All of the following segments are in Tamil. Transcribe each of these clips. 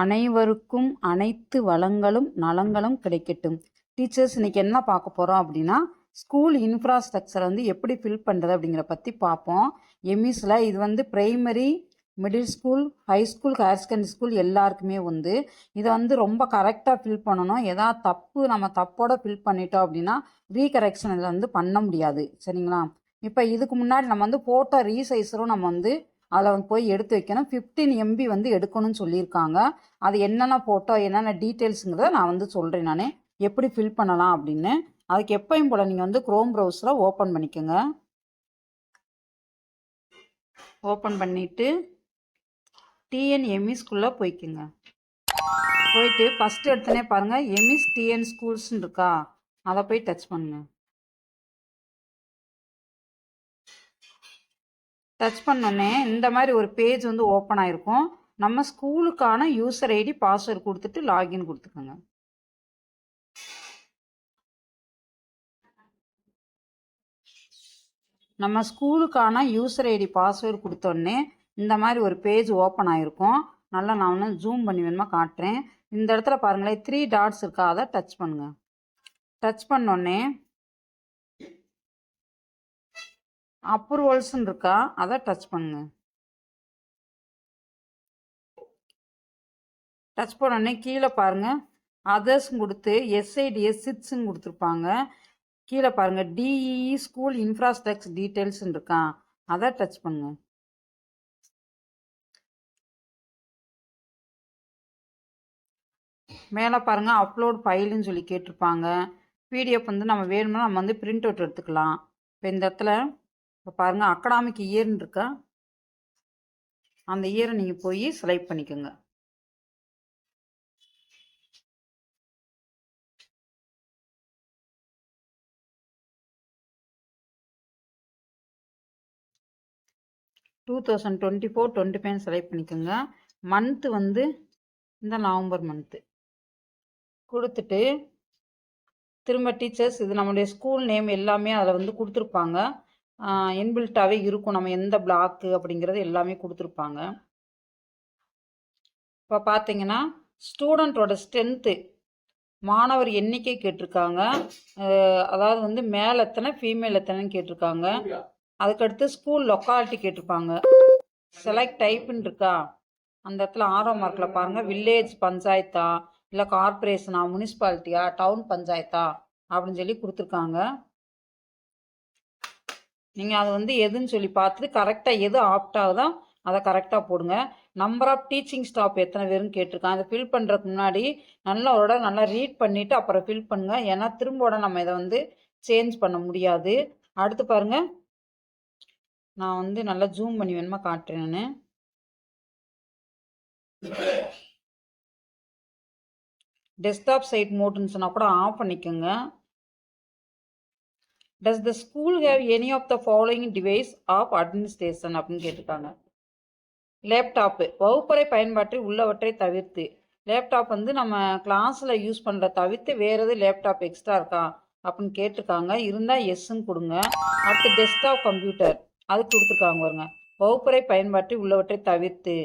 அனைவருக்கும் அனைத்து வளங்களும் நலங்களும் கிடைக்கட்டும். டீச்சர்ஸ் இன்னைக்கு என்ன பார்க்க போகிறோம் அப்படின்னா ஸ்கூல் இன்ஃப்ராஸ்ட்ரக்சரை வந்து எப்படி ஃபில் பண்ணுறது அப்படிங்கிற பற்றி பார்ப்போம். எம்இஸில் இது வந்து primary middle school high school higher secondary school எல்லாருக்குமே வந்து இதை வந்து ரொம்ப கரெக்டாக ஃபில் பண்ணணும். ஏதாவது தப்பு நம்ம தப்போட ஃபில் பண்ணிட்டோம் அப்படின்னா ரீகரெக்ஷன் இதில் வந்து பண்ண முடியாது. சரிங்களா? இப்போ இதுக்கு முன்னாடி நம்ம வந்து ஃபோட்டோ ரீசைஸரும் நம்ம வந்து அதில் வந்து போய் எடுத்து வைக்கணும். ஃபிஃப்டீன் எம்பி வந்து எடுக்கணும்னு சொல்லியிருக்காங்க. அது என்னென்ன ஃபோட்டோ என்னென்ன டீட்டெயில்ஸுங்கிறத நான் வந்து சொல்கிறேன் நான். எப்படி ஃபில் பண்ணலாம் அப்படின்னு. அதுக்கு எப்பயும் போல் நீங்கள் வந்து க்ரோம் ப்ரௌசரை ஓப்பன் பண்ணிக்கோங்க. ஓப்பன் பண்ணிவிட்டு டிஎன் ஸ்கூலில் போய்க்குங்க. போயிட்டு ஃபஸ்ட்டு எடுத்தனே பாருங்கள் எம்இஸ் டிஎன் ஸ்கூல்ஸ்ன்னு இருக்கா? அதை போய் டச் பண்ணுங்கள் டச் பண்ணோடனே இந்த மாதிரி ஒரு பேஜ் வந்து ஓப்பன் ஆகிருக்கும் நம்ம ஸ்கூலுக்கான யூசர் ஐடி பாஸ்வேர்டு கொடுத்துட்டு லாகின் கொடுத்துக்கோங்க. நம்ம ஸ்கூலுக்கான யூசர் ஐடி பாஸ்வேர்டு கொடுத்தோடனே இந்த மாதிரி ஒரு பேஜ் ஓப்பன் ஆகிருக்கும் நல்லா நான் வந்து ஜூம் பண்ணி வேணுமா காட்டுறேன். இந்த இடத்துல பாருங்களேன் த்ரீ டாட்ஸ் இருக்கா அதை டச் பண்ணுங்கள் டச் பண்ணோடனே அப்ரூவல்ஸ்னு இருக்கா? அதை டச் பண்ணுங்க. டச் பண்ணோடனே கீழே பாருங்கள் அதர்ஸ் கொடுத்து எஸ்ஐடிஎஸ் சிட்ஸுன்னு கொடுத்துருப்பாங்க. கீழே பாருங்கள் டிஇஇ ஸ்கூல் இன்ஃப்ராஸ்ட்ரக்சர் டீட்டெயில்ஸ்னு இருக்கான் அதை டச் பண்ணுங்க. மேலே பாருங்கள் அப்லோட் ஃபைலுன்னு சொல்லி கேட்டிருப்பாங்க. பிடிஎஃப் வந்து நம்ம வேணும்னா நம்ம வந்து பிரிண்ட் அவுட் எடுத்துக்கலாம். இப்போ இந்த இடத்துல இப்போ பாருங்கள் அக்கடாமிக் இயர்னு இருக்கா? அந்த இயரை நீங்கள் போய் செலக்ட் பண்ணிக்கோங்க. Two thousand twenty four twenty five select பண்ணிக்கோங்க. மந்த்து வந்து இந்த நவம்பர் மந்த்து கொடுத்துட்டு திரும்ப டீச்சர்ஸ் இது நம்மளுடைய ஸ்கூல் நேம் எல்லாமே அதில் வந்து கொடுத்துருப்பாங்க. இன்பில்ட்டாகவே இருக்கும். நம்ம எந்த பிளாக்கு அப்படிங்கிறது எல்லாமே கொடுத்துருப்பாங்க. இப்போ பார்த்தீங்கன்னா ஸ்டூடெண்ட்டோட ஸ்ட்ரென்த்து மாணவர் எண்ணிக்கை கேட்டிருக்காங்க. அதாவது வந்து மேல் எத்தனை ஃபீமேல் எத்தனைன்னு கேட்டிருக்காங்க. அதுக்கடுத்து ஸ்கூல் லொக்காலிட்டி கேட்டிருப்பாங்க. செலக்ட் டைப்புன்னு இருக்கா? அந்த இடத்துல ஆறாம் மார்க்கில் பாருங்கள் வில்லேஜ் பஞ்சாயத்தா? இல்லை கார்பரேஷனா முனிசிபாலிட்டியா டவுன் பஞ்சாயத்தா? அப்படின்னு சொல்லி கொடுத்துருக்காங்க. நீங்கள் அது வந்து எதுன்னு சொல்லி பார்த்துட்டு கரெக்டாக எது ஆப்ட் ஆகுதோ அதை கரெக்டாக போடுங்க. நம்பர் ஆஃப் டீச்சிங் ஸ்டாஃப் எத்தனை பேருன்னு கேட்டிருக்காங்க. அதை ஃபில் பண்ணுறதுக்கு முன்னாடி நல்லா ஒரு நல்லா ரீட் பண்ணிவிட்டு அப்புறம் ஃபில் பண்ணுங்கள் ஏன்னா திரும்போட நம்ம இதை வந்து சேஞ்ச் பண்ண முடியாது. அடுத்து பாருங்கள் நான் வந்து நல்லா ஜூம் பண்ணி வேணுமா காட்டுறேன் நான். டெஸ்க்டாப் சைட் மோட்னு சொன்னால் கூட ஆஃப் பண்ணிக்கோங்க. Does the school have any of the following device of administration அப்படின்னு கேட்டிருக்காங்க. லேப்டாப்பு வகுப்பறை பயன்பாட்டை உள்ளவற்றை தவிர்த்து. லேப்டாப் வந்து நம்ம கிளாஸில் யூஸ் பண்ணுற தவிர்த்து வேறு எது லேப்டாப் எக்ஸ்ட்ரா இருக்கா அப்படின்னு கேட்டிருக்காங்க. இருந்தால் எஸ்ன்னு கொடுங்க. அடுத்து டெஸ்க்டாப் கம்ப்யூட்டர் அது கொடுத்துருக்காங்க பாருங்க. வகுப்பறை பயன்பாட்டை உள்ளவற்றை தவிர்த்து.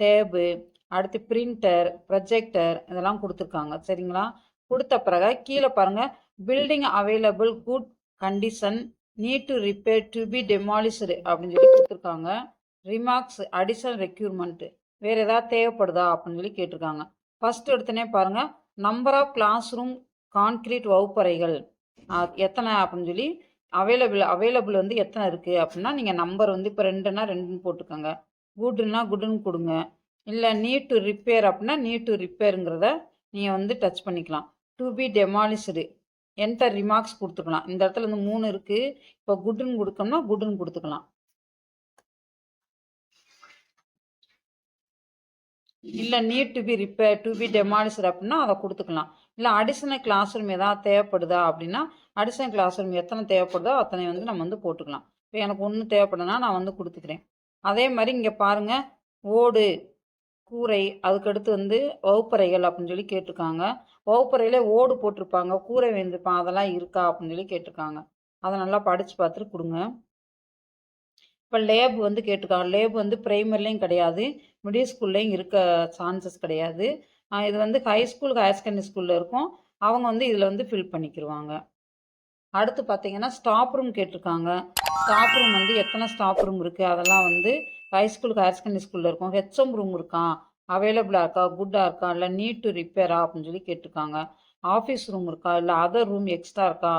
டேபு அடுத்து பிரிண்டர் ப்ரொஜெக்டர் இதெல்லாம் கொடுத்துருக்காங்க. சரிங்களா? கொடுத்த பிறகு கீழே பாருங்கள் building available good condition need to repair to be demolished அப்படின்னு சொல்லி கொடுத்துருக்காங்க. ரிமார்க்ஸ் அடிஷனல் ரெக்யூர்மெண்ட்டு வேறு ஏதாவது தேவைப்படுதா அப்படின்னு சொல்லி கேட்டிருக்காங்க. ஃபர்ஸ்ட் எடுத்தனே பாருங்கள் number of class room concrete வகுப்பறைகள் எத்தனை அப்படின்னு சொல்லி அவைலபிள் அவைலபிள் வந்து எத்தனை இருக்குது அப்படின்னா நீங்கள் நம்பர் வந்து இப்போ ரெண்டுன்னா ரெண்டுன்னு போட்டுக்கோங்க. குட்னா குட்டுன்னு கொடுங்க. இல்லை நீட் டு ரிப்பேர் அப்படின்னா நீட் டு ரிப்பேருங்கிறத நீங்கள் வந்து டச் பண்ணிக்கலாம். To be demolished enter remarks கொடுத்துக்கலாம். இந்த இடத்துல வந்து மூணு இருக்குது இப்போ குட்டுன்னு கொடுக்கணும்னா குட்டுன்னு கொடுத்துக்கலாம். இல்லை need to be repair to be demolished அப்படின்னா அதை கொடுத்துக்கலாம். இல்லை அடிஷனல் கிளாஸ் ரூம் எதாவது தேவைப்படுதா அப்படின்னா அடிஷனல் கிளாஸ் ரூம் எத்தனை தேவைப்படுதோ அத்தனை வந்து நம்ம வந்து போட்டுக்கலாம். இப்போ எனக்கு ஒன்று தேவைப்படுதுன்னா நான் வந்து கொடுத்துக்கிறேன். அதே மாதிரி இங்கே பாருங்கள் ஓடு. கூரை அதுக்கடுத்து வந்து வகுப்பறைகள் அப்படின்னு சொல்லி கேட்டிருக்காங்க. வகுப்பறையில் ஓடு போட்டிருப்பாங்க கூரை வேந்திருப்பான் அதெல்லாம் இருக்கா அப்படின்னு சொல்லி கேட்டிருக்காங்க. அதை நல்லா படித்து பார்த்துட்டு கொடுங்க. இப்போ லேப் வந்து கேட்டிருக்காங்க. லேப் வந்து ப்ரைமரிலையும் கிடையாது மிடில் ஸ்கூல்லையும் இருக்க சான்சஸ் கிடையாது. இது வந்து ஹை ஸ்கூலுக்கு ஹையர் செகண்டரி ஸ்கூலில் இருக்கும். அவங்க வந்து இதில் வந்து ஃபில் பண்ணிக்கிருவாங்க. அடுத்து பார்த்தீங்கன்னா ஸ்டாப் ரூம் கேட்டிருக்காங்க. ஸ்டாப் ரூம் வந்து எத்தனை ஸ்டாப் ரூம் இருக்குது அதெல்லாம் வந்து ஹை ஹையர் செகண்டரி ஸ்கூலில் இருக்கும். ஹெச்எம் ரூம் இருக்கா? அவைலபிளாக இருக்கா? குட்டாக இருக்கா? இல்லை நீட் டு ரிப்பேரா அப்படின்னு சொல்லி கேட்டிருக்காங்க. ஆஃபீஸ் ரூம் இருக்கா? இல்லை அதர் ரூம் எக்ஸ்ட்ரா இருக்கா?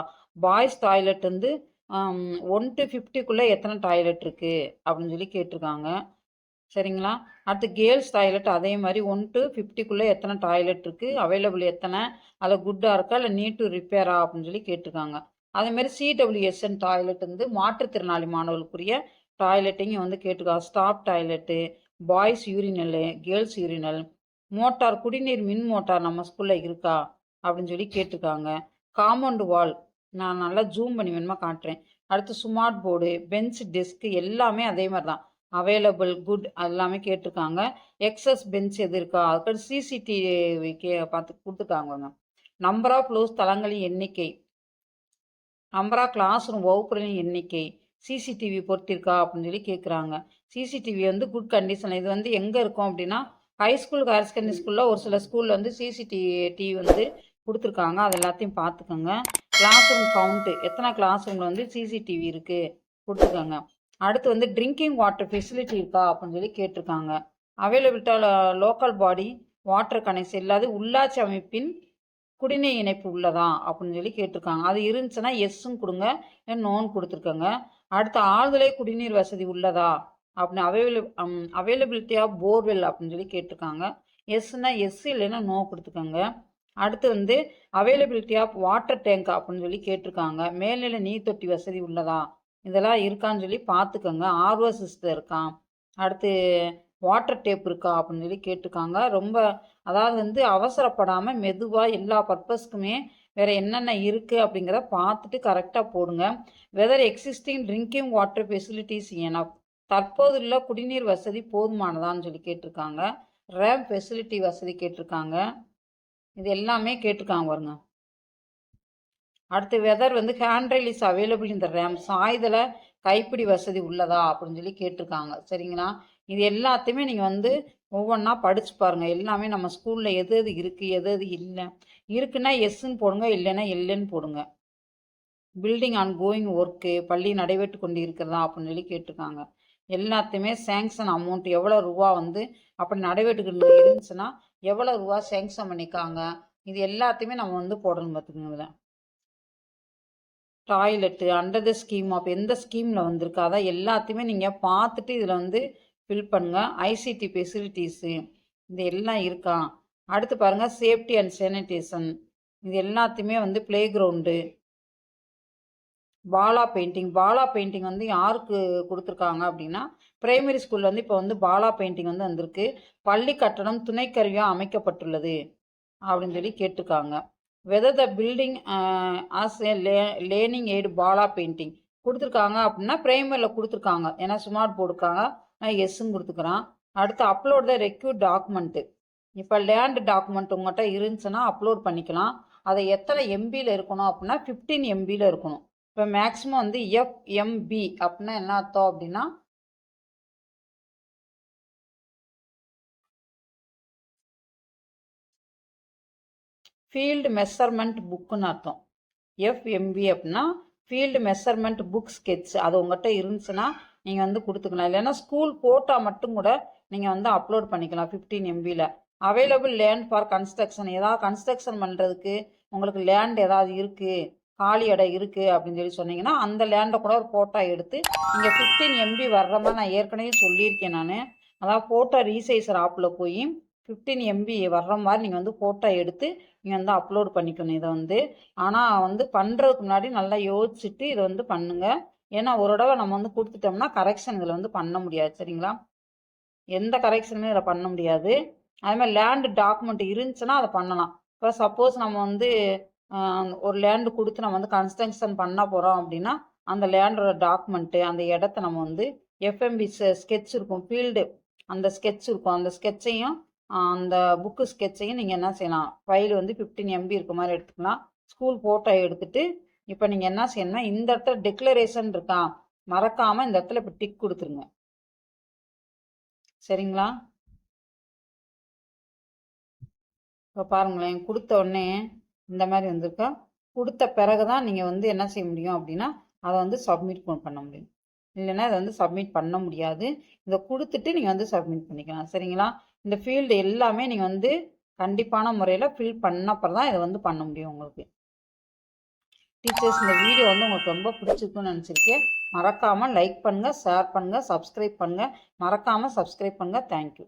பாய்ஸ் டாய்லெட் வந்து ஒன் டு ஃபிஃப்டிக்குள்ளே எத்தனை டாய்லெட் இருக்குது அப்படின்னு சொல்லி கேட்டிருக்காங்க. சரிங்களா? அடுத்து கேர்ள்ஸ் டாய்லெட் அதே மாதிரி ஒன் டு ஃபிஃப்டிக்குள்ளே எத்தனை டாய்லெட் இருக்குது அவைலபிள் எத்தனை? அதில் குட்டாக இருக்கா? இல்லை நீட் டு ரிப்பேரா அப்படின்னு சொல்லி கேட்டிருக்காங்க. அதேமாரி சிடபிள்யூஎஸ்என் டாய்லெட் வந்து மாற்றுத்திறனாளி மாணவர்களுக்குரிய டாய்லெட்டையும் வந்து கேட்டுக்கா staff toilet boys urinal girls urinal motor குடிநீர் மின் மோட்டார் நம்ம ஸ்கூலில் இருக்கா? அப்படின்னு சொல்லி கேட்டிருக்காங்க காம்பவுண்டு வால் நான் நல்லா ஜூம் பண்ணி வேணுமா காட்டுறேன். அடுத்து ஸ்மார்ட் போர்டு பெஞ்ச் டெஸ்க் எல்லாமே அதே மாதிரி தான் அவைலபிள் குட் எல்லாமே கேட்டிருக்காங்க எக்ஸஸ் பெஞ்ச் எது இருக்கா? அதுக்கடுத்து சிசிடிவி கே பார்த்து கொடுத்துருக்காங்க நம்பர் ஆஃப் க்ளோஸ் தளங்களின் எண்ணிக்கை. நம்பர் கிளாஸ் ரூம் வகுப்புகளின் எண்ணிக்கை சிசிடிவி பொறுத்திருக்கா அப்படின்னு சொல்லி கேட்குறாங்க சிசிடிவி வந்து குட் கண்டிஷன் இது வந்து எங்கே இருக்கும் அப்படின்னா ஹை ஸ்கூல் ஹையர் செகண்டரி ஸ்கூலில் ஒரு சில ஸ்கூலில் வந்து சிசிடிவி டிவி வந்து கொடுத்துருக்காங்க. அது எல்லாத்தையும் பார்த்துக்கோங்க. கிளாஸ் ரூம் கவுண்ட்டு எத்தனை கிளாஸ் ரூமில் வந்து சிசிடிவி இருக்குது கொடுத்துருக்காங்க. அடுத்து வந்து ட்ரிங்கிங் வாட்டர் ஃபெசிலிட்டி இருக்கா அப்படின்னு சொல்லி கேட்டிருக்காங்க. அவைலபிலிட்டாக லோக்கல் பாடி வாட்டர் கனெக்ஷன் இல்லாத உள்ளாட்சி அமைப்பின் குடிநீர் இணைப்பு உள்ளதா? அப்படின்னு சொல்லி கேட்டிருக்காங்க. அது இருந்துச்சுன்னா எஸ்ஸும் கொடுங்க நோன் கொடுத்துருக்கோங்க. அடுத்து ஆழ்துளை குடிநீர் வசதி உள்ளதா? அப்படின்னு அவைலபிள் அவைலபிலிட்டி ஆஃப் போர்வெல் அப்படின்னு சொல்லி கேட்டிருக்காங்க. எஸ்னா எஸ் இல்லைன்னா நோ கொடுத்துக்கோங்க. அடுத்து வந்து அவைலபிலிட்டி ஆஃப் வாட்டர் டேங்க் அப்படின்னு சொல்லி கேட்டிருக்காங்க. மேல்நிலை நீர் தொட்டி வசதி உள்ளதா? இதெல்லாம் இருக்கான்னு சொல்லி பார்த்துக்கோங்க. ஆர்வோ சிஸ்டர் இருக்கான் அடுத்து வாட்டர் டேப் இருக்கா அப்படின்னு சொல்லி கேட்டிருக்காங்க. ரொம்ப அதாவது வந்து அவசரப்படாமல் மெதுவாக எல்லா பர்பஸ்க்குமே வேறு என்னென்ன இருக்குது அப்படிங்கிறத பார்த்துட்டு கரெக்டாக போடுங்க. Whether existing drinking water facilities எனப் தற்போதுள்ள குடிநீர் வசதி போதுமானதான்னு சொல்லி கேட்டிருக்காங்க. ரேம் ஃபெசிலிட்டி வசதி கேட்டிருக்காங்க. இது எல்லாமே கேட்டிருக்காங்க பாருங்க. அடுத்து வெதர் வந்து ஹேண்ட்ரைல் இஸ் அவைலபிள் இந்த ரேம் சாய்தல கைப்பிடி வசதி உள்ளதா அப்படின்னு சொல்லி கேட்டிருக்காங்க. சரிங்களா? இது எல்லாத்தையுமே நீங்கள் வந்து ஒவ்வொன்றா படித்து பாருங்கள் எல்லாமே நம்ம ஸ்கூலில் எது எது இருக்குது எது எது இல்லை. இருக்குன்னா எஸ்ன்னு போடுங்க இல்லைன்னா இல்லைன்னு போடுங்க. பில்டிங் ஆன் கோயிங் ஒர்க்கு பள்ளி நடைபெற்று கொண்டு இருக்கிறதா அப்படின்னு சொல்லி கேட்டிருக்காங்க. எல்லாத்தையுமே சேங்ஷன் அமௌண்ட் எவ்வளோ ரூபா வந்து அப்படி நடைபெற்றுக்கிட்டு இருந்துச்சுன்னா எவ்வளோ ரூபா சேங்ஷன் பண்ணிக்காங்க இது எல்லாத்தையுமே நம்ம வந்து போடணும் பார்த்துக்கோங்க இதில். Toilet under the scheme of எந்த ஸ்கீமில் வந்திருக்கு அதான் எல்லாத்தையுமே நீங்கள் பார்த்துட்டு இதில் வந்து ஃபில் பண்ணுங்க. ஐசிடி ஃபெசிலிட்டிஸு இது எல்லாம் இருக்கா? அடுத்து பாருங்கள் சேஃப்டி அண்ட் சானிடேஷன் இது எல்லாத்தையுமே வந்து playground BaLA painting BaLA painting வந்து யாருக்கு கொடுத்துருக்காங்க அப்படின்னா பிரைமரி ஸ்கூலில் வந்து இப்போ வந்து பாலா பெயிண்டிங் வந்து வந்திருக்கு. பள்ளி கட்டணம் துணைக்கருவியாக அமைக்கப்பட்டுள்ளது அப்படின்னு சொல்லி கேட்டிருக்காங்க. Whether the building as a Leh learning aid BaLA painting கொடுத்துருக்காங்க அப்படின்னா பிரைமரியில் கொடுத்துருக்காங்க. ஏன்னா ஸ்மார்ட் போர்டுக்காங்க நான் எஸ்ஸும் கொடுத்துக்கிறேன் அடுத்து அப்லோட் த ரெக்யூர் டாக்குமெண்ட்டு இப்போ லேண்ட் டாக்குமெண்ட் உங்கள்கிட்ட இருந்துச்சுன்னா அப்லோட் பண்ணிக்கலாம். அதை எத்தனை எம்பியில் இருக்கணும் அப்படின்னா ஃபிஃப்டீன் எம்பியில் இருக்கணும். இப்போ மேக்ஸிமம் வந்து எஃப்எம்பி அப்படின்னா என்ன அர்த்தம் அப்படின்னா ஃபீல்டு மெஷர்மெண்ட் புக்குன்னு அர்த்தம். எஃப்எம்பி அப்படின்னா ஃபீல்டு மெஷர்மெண்ட் புக் ஸ்கெட்ச் அது உங்கள்கிட்ட இருந்துச்சுன்னா நீங்கள் வந்து கொடுத்துக்கலாம். இல்லைன்னா ஸ்கூல் போட்டால் மட்டும் கூட நீங்கள் வந்து அப்லோட் பண்ணிக்கலாம் ஃபிஃப்டீன் எம்பியில் அவைலபிள் லேண்ட் ஃபார் கன்ஸ்ட்ரக்ஷன் ஏதாவது கன்ஸ்ட்ரக்ஷன் பண்ணுறதுக்கு உங்களுக்கு லேண்ட் ஏதாவது இருக்குது காலி இடம் இருக்குது அப்படின்னு சொல்லி சொன்னீங்கன்னா அந்த லேண்டை கூட ஒரு ஃபோட்டோ எடுத்து இங்கே ஃபிஃப்டீன் எம்பி வர்ற மாதிரி நான் ஏற்கனவே சொல்லியிருக்கேன் நான். அதாவது ஃபோட்டோ ரீசைசர் ஆப்பில் போய் ஃபிஃப்டீன் எம்பி வர்ற மாதிரி நீங்கள் வந்து ஃபோட்டோ எடுத்து நீங்கள் வந்து அப்லோட் பண்ணிக்கணும் இதை வந்து. ஆனால் வந்து பண்ணுறதுக்கு முன்னாடி நல்லா யோசிச்சுட்டு இதை வந்து பண்ணுங்கள் ஏன்னா ஒரு தடவை நம்ம வந்து கொடுத்துட்டோம்னா கரெக்ஷன் இதில் வந்து பண்ண முடியாது. சரிங்களா? எந்த கரெக்ஷனுமே இதில் பண்ண முடியாது. அதுமாதிரி லேண்டு டாக்குமெண்ட் இருந்துச்சுன்னா அதை பண்ணலாம். இப்போ சப்போஸ் நம்ம வந்து ஒரு லேண்டு கொடுத்து நம்ம வந்து கன்ஸ்ட்ரக்ஷன் பண்ண போகிறோம் அப்படின்னா அந்த லேண்டோட டாக்குமெண்ட்டு அந்த இடத்த நம்ம வந்து எஃப்எம்பி ஸ்கெட்ச் இருக்கும். ஃபீல்டு அந்த ஸ்கெட்ச் இருக்கும். அந்த ஸ்கெட்சையும் அந்த புக்கு ஸ்கெட்சையும் நீங்கள் என்ன செய்யலாம்? ஃபைல் வந்து ஃபிஃப்டீன் எம்பி இருக்க மாதிரி எடுத்துக்கலாம். ஸ்கூல் ஃபோட்டோ எடுத்துட்டு இப்போ நீங்கள் என்ன செய்யணும்னா இந்த இடத்துல டிக்ளரேஷன் இருக்கா மறக்காமல் இந்த இடத்துல இப்போ டிக் கொடுத்துருங்க. சரிங்களா? இப்போ பாருங்களேன் கொடுத்த உடனே இந்த மாதிரி வந்திருக்கா. கொடுத்த பிறகு தான் நீங்கள் வந்து என்ன செய்ய முடியும் அப்படின்னா அதை வந்து சப்மிட் பண்ண முடியும். இல்லைன்னா இதை வந்து சப்மிட் பண்ண முடியாது. இதை கொடுத்துட்டு நீங்கள் வந்து சப்மிட் பண்ணிக்கலாம். சரிங்களா? இந்த ஃபீல்டு எல்லாமே நீங்கள் வந்து கண்டிப்பான முறையில் ஃபில் பண்ணப்பறம் தான் இதை வந்து பண்ண முடியும் உங்களுக்கு. டீச்சர்ஸ் இந்த வீடியோ வந்து உங்களுக்கு ரொம்ப பிடிச்சிருக்குன்னு நினச்சிருக்கேன். மறக்காமல் லைக் பண்ணுங்கள் ஷேர் பண்ணுங்கள் சப்ஸ்கிரைப் பண்ணுங்கள் மறக்காமல் சப்ஸ்கிரைப் பண்ணுங்கள் தேங்க்யூ